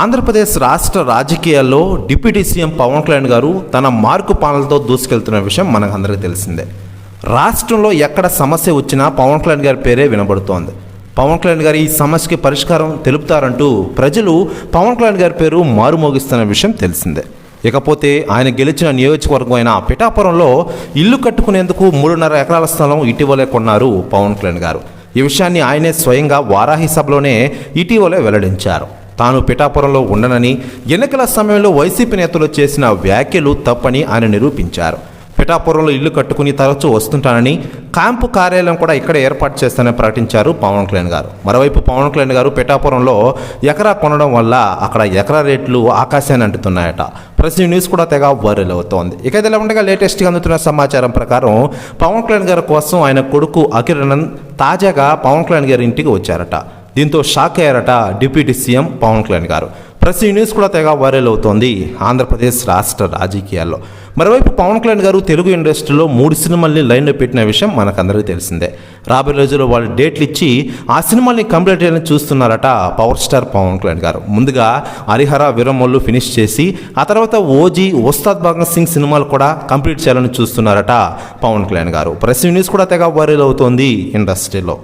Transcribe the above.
ఆంధ్రప్రదేశ్ రాష్ట్ర రాజకీయాల్లో deputy CM Pawan Kalyan గారు తన మార్కు పాలనతో దూసుకెళ్తున్న విషయం మనకు అందరికీ తెలిసిందే. రాష్ట్రంలో ఎక్కడ సమస్య వచ్చినా పవన్ కళ్యాణ్ గారి పేరే వినబడుతోంది. పవన్ కళ్యాణ్ గారి ఈ సమస్యకి పరిష్కారం తెలుపుతారంటూ ప్రజలు పవన్ కళ్యాణ్ గారి పేరు మారుమోగిస్తున్న విషయం తెలిసిందే. ఇకపోతే ఆయన గెలిచిన నియోజకవర్గం అయిన పిఠాపురంలో ఇల్లు కట్టుకునేందుకు మూడున్నర ఎకరాల స్థలం ఇటీవలే కొన్నారు పవన్ కళ్యాణ్ గారు. ఈ విషయాన్ని ఆయనే స్వయంగా వారాహి సభలోనే ఇటీవలే వెల్లడించారు. తాను పిఠాపురంలో ఉండనని ఎన్నికల సమయంలో వైసీపీ నేతలు చేసిన వ్యాఖ్యలు తప్పని ఆయన నిరూపించారు. పిఠాపురంలో ఇల్లు కట్టుకుని తరచూ వస్తుంటానని క్యాంపు కార్యాలయం కూడా ఇక్కడ ఏర్పాటు చేస్తానని ప్రకటించారు పవన్ కళ్యాణ్ గారు. మరోవైపు పవన్ కళ్యాణ్ గారు పిఠాపురంలో ఎకరా కొనడం వల్ల అక్కడ ఎకరా రేట్లు ఆకాశాన్ని అంటున్నాయట ప్రతి న్యూస్ కూడా తెగ వైరల్ అవుతోంది. ఇక ఇదిలా ఉండగా లేటెస్ట్గా అందుతున్న సమాచారం ప్రకారం పవన్ కళ్యాణ్ గారి కోసం ఆయన కొడుకు అఖిరణన్ తాజాగా పవన్ కళ్యాణ్ గారి ఇంటికి వచ్చారట. దీంతో షాక్ అయ్యారట డిప్యూటీ సీఎం పవన్ కళ్యాణ్ గారు. ప్రతి న్యూస్ కూడా తెగ వైరల్ అవుతోంది ఆంధ్రప్రదేశ్ రాష్ట్ర రాజకీయాల్లో. మరోవైపు పవన్ కళ్యాణ్ గారు తెలుగు ఇండస్ట్రీలో మూడు సినిమాల్ని లైన్లో పెట్టిన విషయం మనకందరికీ తెలిసిందే. రాబోయే రోజుల్లో వాళ్ళు డేట్లు ఇచ్చి ఆ సినిమాల్ని కంప్లీట్ చేయాలని చూస్తున్నారట పవర్ స్టార్ పవన్ కళ్యాణ్ గారు. ముందుగా హరిహర విరమల్లు ఫినిష్ చేసి ఆ తర్వాత ఓజీ ఉస్తాద్ భగత్ సింగ్ సినిమాలు కూడా కంప్లీట్ చేయాలని చూస్తున్నారట పవన్ కళ్యాణ్ గారు. ప్రెస్ న్యూస్ కూడా తెగ వైరల్ అవుతోంది ఇండస్ట్రీలో.